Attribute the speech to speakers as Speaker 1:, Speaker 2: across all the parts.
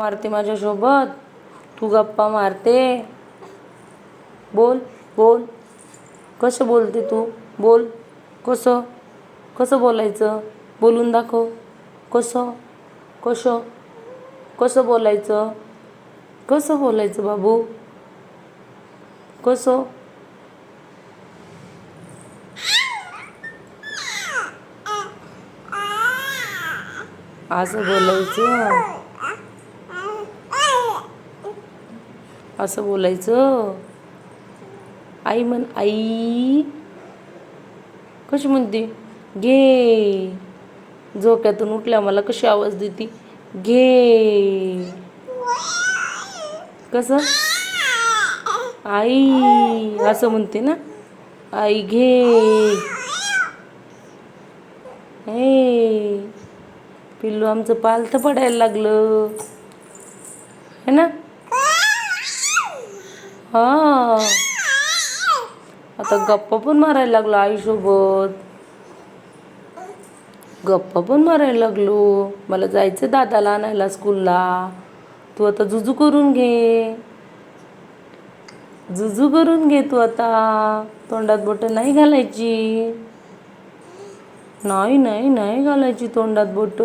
Speaker 1: मारते माझ्यासोबत? तू गप्पा मारते? बोल बोल. कसं बोलते तू? बोल. कसं? कसं बोलायचं? बोलून दाखव. कसं? कसं? कसं बोलायचं? कसं बोलायचं बाबू? कसं? असं बोलायचं? असं बोलायचं. आई म्हण आई. कशी म्हणते? घे. झोक्यातून उठल्या मला कशी आवाज देते? घे. कसं? आई. असं म्हणते ना? आई घे. हे पिल्लू आमचं पालथं पडायला लागलं. है ना? हा. आता गप्पा पण मारायला लागलो आईसोबत. गप्पा पण मारायला लागलो. मला जायचं दादाला आणायला स्कूलला. तू आता जुजू करून घे. जुजू करून घे तू आता. तोंडात बोट नाही घालायची. नाही नाही नाही घालायची तोंडात बोट.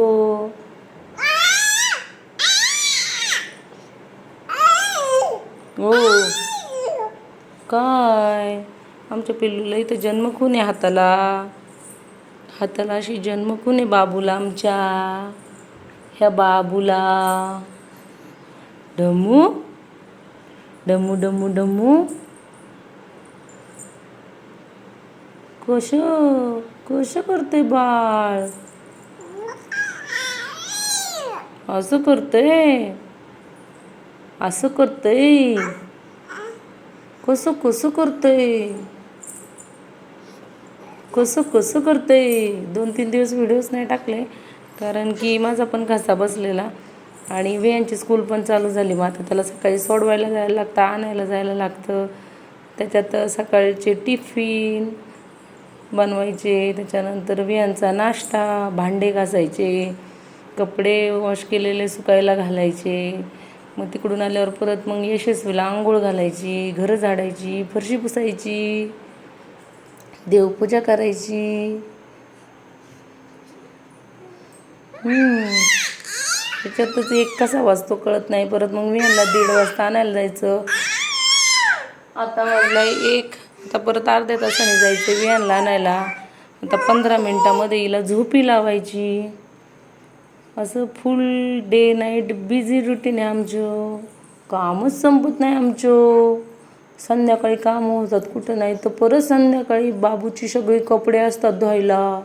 Speaker 1: हो. काय? आमच्या पिल्लूला इथं जन्म खून आहे हाताला? हाताला अशी जन्म खून आहे बाबूला आमच्या? ह्या बाबूला. डमू? Dummy dummy dummy? कसं कसं करते बाळ? असं करते असं करते कसं कसं करतंय. कसं कसं करतंय. दोन तीन दिवस व्हिडिओज नाही टाकले. कारण की माझा पण घसा बसलेला. आणि वेयांची स्कूल पण चालू झाली. मग आता त्याला सकाळी सोडवायला जायला लागतं आणायला जायला लागतं. त्याच्यात सकाळचे टिफिन बनवायचे. त्याच्यानंतर वियांचा नाश्ता भांडे घासायचे. कपडे वॉश केलेले सुकायला घालायचे. मग तिकडून आल्यावर परत मग यशस्वीला आंघोळ घालायची घरं झाडायची फरशी पुसायची देवपूजा करायची. त्याच्यातच एक कसा वाजतो कळत नाही. परत मग मी यांना दीड वाजता आणायला जायचं. आता वाजलाय एक. आता परत अर्ध्या तासाने जायचं विहानला आणायला. आता पंधरा मिनटामध्ये हिला झोपी लावायची. असं full day night busy routine आहे आमचं. कामच संपत नाही आमचं. संध्याकाळी कामं होतात कुठं नाही. तर परत संध्याकाळी बाबूची सगळी कपडे असतात धुवायला.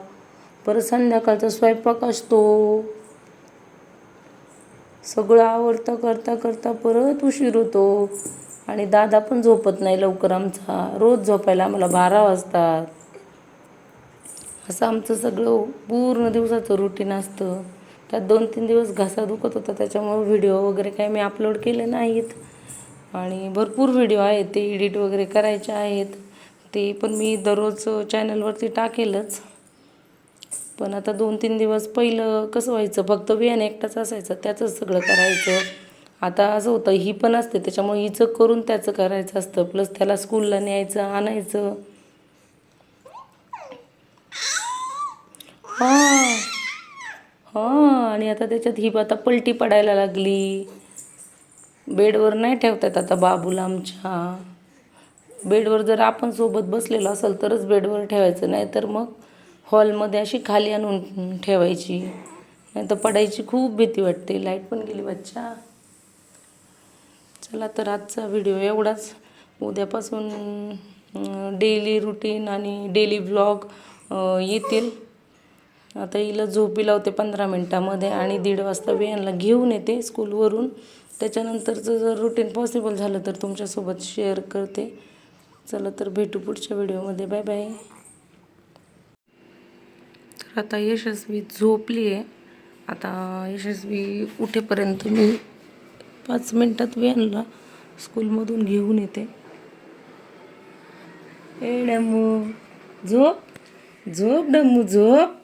Speaker 1: परत संध्याकाळचा स्वयंपाक असतो. सगळं आवडता करता करता परत उशीर होतो. आणि दादा पण झोपत नाही लवकर आमचा. रोज झोपायला आम्हाला बारा वाजतात. असं आमचं सगळं पूर्ण दिवसाचं रुटीन असतं. त्यात दोन तीन दिवस घसा दुखत होता त्याच्यामुळे व्हिडिओ वगैरे काही मी अपलोड केले नाहीत. आणि भरपूर व्हिडिओ आहेत ते एडिट वगैरे करायचे आहेत. ते पण मी दररोज चॅनलवरती टाकेलच. पण आता दोन तीन दिवस पहिलं कसं व्हायचं फक्त बियाणे एकटाच असायचं त्याचंच सगळं करायचं. आता असं होतं ही पण असते त्याच्यामुळे हिचं करून त्याचं करायचं असतं. प्लस त्याला स्कूलला न्यायचं आणायचं. हां. हां आणि आता त्याच्यात ही आता पलटी पडायला लागली. बेडवर नाही ठेवतात आता बाबूला आमच्या. बेडवर जर आपण सोबत बसलेलो असेल तरच बेडवर ठेवायचं नाही तर मग हॉलमध्ये अशी खाली आणून ठेवायची. नाही तर पडायची खूप भीती वाटते. लाइट पण गेली बच्चा. चला तर आजचा व्हिडिओ एवढाच. उद्यापासून डेली रुटीन आणि डेली व्लॉग येतील. आता हिला झोपी लावते पंधरा मिनटामध्ये आणि दीड वाजता वियांना घेऊन येते स्कूलवरून. त्याच्यानंतरचं जर रुटीन पॉसिबल झालं तर तुमच्यासोबत शेअर करते. चला तर भेटू पुढच्या व्हिडिओमध्ये बाय बाय तर आता यशस्वी झोपली आहे आता यशस्वी उठेपर्यंत मी पाच मिनटात व्यानला स्कूलमधून घेऊन येते. ए डमू झोप झोप डमू झोप.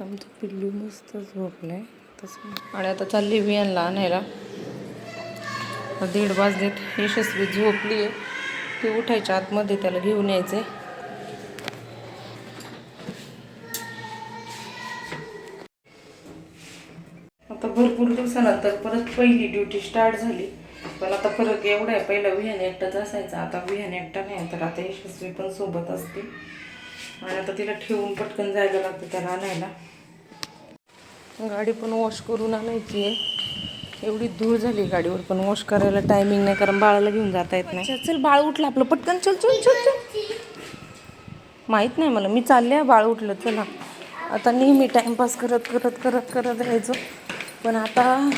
Speaker 1: आमचं पिल्लू मस्त झोपलंय तसं आणि आता चालली विहानला आणायला. आता दीड वाजलेत. यशस्वी झोपली आहे ती उठायच्या आतमध्ये त्याला घेऊन यायचंय. आता भरपूर दिवसानंतर परत पहिली ड्युटी स्टार्ट झाली. पण आता फरक एवढा आहे पहिला विहान एकटाच असायचा. आता विहान एकटा नाही तर आता यशस्वी पण सोबत असते आणि आता तिला ठेवून पटकन जायला लागतं त्याला आणायला. गाडी पण वॉश करून आणायची आहे. एवढी धूळ झाली गाडीवर पण वॉश करायला टायमिंग नाही कारण बाळाला घेऊन जाता येत नाही. चल बाळ उठलं आपलं. पटकन चल चल चल चल. माहीत नाही मला मी चालले बाळ उठलं चला. आता नेहमी टाईमपास करत करत करत करत राहायचो. पण आता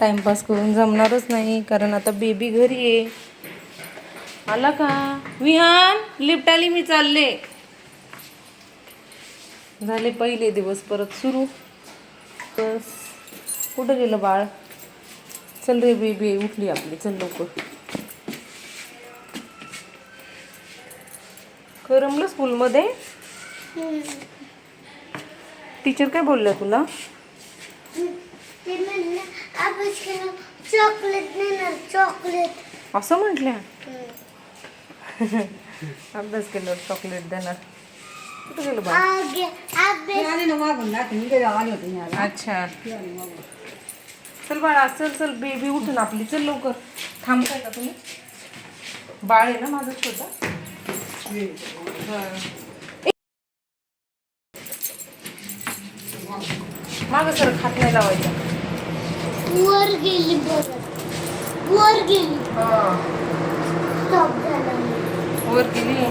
Speaker 1: टाईमपास करून जमणारच नाही कारण आता बेबी घरी आहे. आला का? विहान लिफ्ट आली मी चालले. झाले पहिले दिवस परत सुरू. बस कुठं गेलं बाळ? चल रे बेबी उठली आपली. चल लवकर. करमलं स्कूलमध्ये? टीचर काय बोलल्या तुला?
Speaker 2: चॉकलेट देणार चॉकलेट.
Speaker 1: असं म्हटल्या? अभ्यास केल्यावर चॉकलेट देणार. कुठं गेलं बाळ?
Speaker 2: आगे अभ्यास
Speaker 1: अच्छा. चल बाळा चल चल बेबी उठून आपली चल लवकर. थांबताय का तुम्ही? बाळ आहे ना माझं छोटा? माग सर खात नाही लावायचं.
Speaker 2: वर गेली बरं वर गेली. स्टॉप झाला.
Speaker 1: वर गेली.